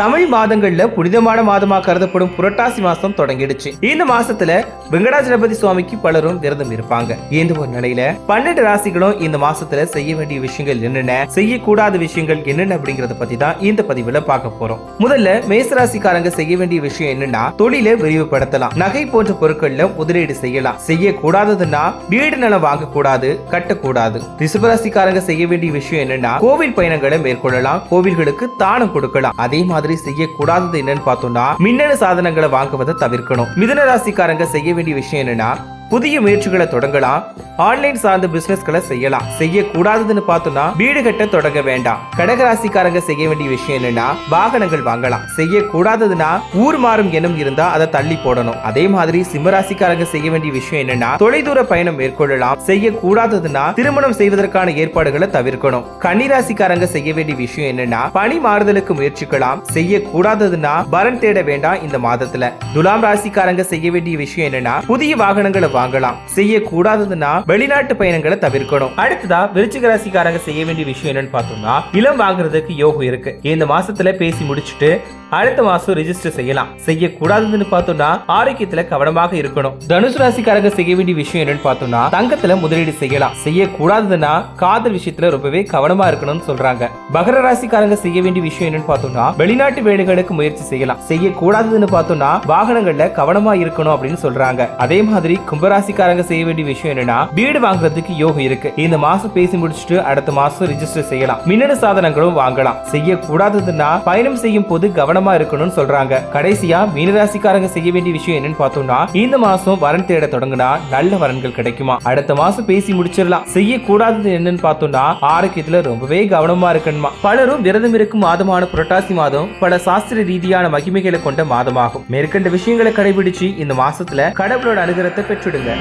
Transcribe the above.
தமிழ் மாதங்கள்ல புனிதமான மாதமா கருதப்படும் புரட்டாசி மாசம் தொடங்கிடுச்சு. இந்த மாசத்துல வெங்கடாஜலபதி சுவாமிக்கு பலரும் விரதம் இருப்பாங்க. இந்த ஒரு நிலையில பன்னெண்டு ராசிகளும் இந்த மாசத்துல செய்ய வேண்டிய விஷயங்கள் என்னென்ன செய்யக்கூடாத விஷயங்கள் என்னென்ன அப்படிங்கறத பத்தி தான் இந்த பதிவுல பார்க்க போறோம். முதல்ல மேசராசிக்காரங்க செய்ய வேண்டிய விஷயம் என்னன்னா தொழிலை விரிவுபடுத்தலாம். நகை போன்ற பொருட்கள்ல முதலீடு செய்யலாம். செய்யக்கூடாததுன்னா வீடு நிலம் வாங்கக்கூடாது கட்டக்கூடாது. ரிசபராசிக்காரங்க செய்ய வேண்டிய விஷயம் என்னன்னா கோவில் பயணங்களை மேற்கொள்ளலாம். கோவில்களுக்கு தானம் கொடுக்கலாம். அதே மாதிரி செய்யக்கூடாதது என்னன்னு பார்த்தோம்னா மின்னணு சாதனங்களை வாங்குவதை தவிர்க்கணும். மிதன ராசிக்காரங்க செய்ய வேண்டிய விஷயம் என்னன்னா புதிய முயற்சிகளை தொடங்கலாம். ஆன்லைன் சார்ந்த பிசினஸ்களை செய்யலாம். செய்யக்கூடாததுன்னு பார்த்தோம்னா வீடு கட்ட தொடங்க வேண்டாம். கடகராசிக்காரங்க செய்ய வேண்டிய விஷயம் என்னன்னா வாகனங்கள் வாங்கலாம். செய்யக்கூடாததுன்னா ஊர் மாறும் எண்ணம் இருந்தா அதை தள்ளி போடணும். அதே மாதிரி சிம்மராசிக்காரங்க செய்ய வேண்டிய விஷயம் என்னன்னா தொலைதூர பயணம் மேற்கொள்ளலாம். செய்யக்கூடாததுன்னா திருமணம் செய்வதற்கான ஏற்பாடுகளை தவிர்க்கணும். கன்னிராசிக்காரங்க செய்ய வேண்டிய விஷயம் என்னன்னா பணி மாறுதலுக்கு முயற்சிக்கலாம். செய்யக்கூடாததுன்னா வரன் தேட வேண்டாம் இந்த மாதத்துல. துலாம் ராசிக்காரங்க செய்ய வேண்டிய விஷயம் என்னன்னா புதிய வாகனங்களை வாங்கலாம். செய்யக்கூடாததுன்னா வெளிநாட்டு பயணங்களை தவிர்க்கணும். அடுத்ததா விருச்சிக ராசிக்காரங்க செய்ய வேண்டிய விஷயம் என்னன்னு பார்த்தோம்னா இளம் வாங்குறதுக்கு யோகம் இருக்கு. இந்த மாசத்துல பேசி முடிச்சுட்டு அடுத்த மாசம் ரெஜிஸ்டர் செய்யலாம். செய்யக்கூடாதுன்னு பார்த்தோம்னா ஆரோக்கியத்துல கவனமாக இருக்கணும். தனுசு ராசிக்காரங்க செய்ய வேண்டிய விஷயம் என்னன்னு பார்த்தோம்னா தங்கத்துல முதலீடு செய்யலாம். செய்யக்கூடாதுன்னா காதல் விஷயத்துல ரொம்பவே கவனமா இருக்கணும்னு சொல்றாங்க. மகர ராசிக்காரங்க செய்ய வேண்டிய விஷயம் என்னன்னு பார்த்தோம்னா வெளிநாட்டு வேலைகளுக்கு முயற்சி செய்யலாம். செய்யக்கூடாதுன்னு பார்த்தோம்னா வாகனங்கள்ல கவனமா இருக்கணும் அப்படின்னு சொல்றாங்க. அதே மாதிரி கும்பராசிக்காரங்க செய்ய வேண்டிய விஷயம் என்னன்னா வீடு வாங்குறதுக்கு யோகம் இருக்கு. இந்த மாசம் பேசி முடிச்சுட்டு அடுத்த மாசம் ரிஜிஸ்டர் செய்யலாம். மின்னணு சாதனங்களும் வாங்கலாம். செய்யக்கூடாததுன்னா பயணம் செய்யும் போது கவனம் இருக்கணும்னு சொல்றாங்க. கடைசியா மீனராசிக்காரங்க செய்ய வேண்டிய விஷயம் என்னன்னு பார்த்தோம்னா இந்த மாசம் வரன் தேட தொடங்குனா நல்ல வரன்கள் கிடைக்குமா? அடுத்த மாசம் பேசி முடிச்சிடலாம். செய்யக்கூடாதது என்னன்னு பார்த்தோம்னா ஆரோக்கியத்துல ரொம்பவே கவனமா இருக்கணுமா? பலரும் விரதம் இருக்கும் மாதமான புரட்டாசி மாதம் பல சாஸ்திர ரீதியான மகிமைகளை கொண்ட மாதமாகும். மேற்கண்ட விஷயங்களை கடைபிடிச்சு இந்த மாசத்துல கடவுளோட அனுகிரகத்தை பெற்றுடுங்க.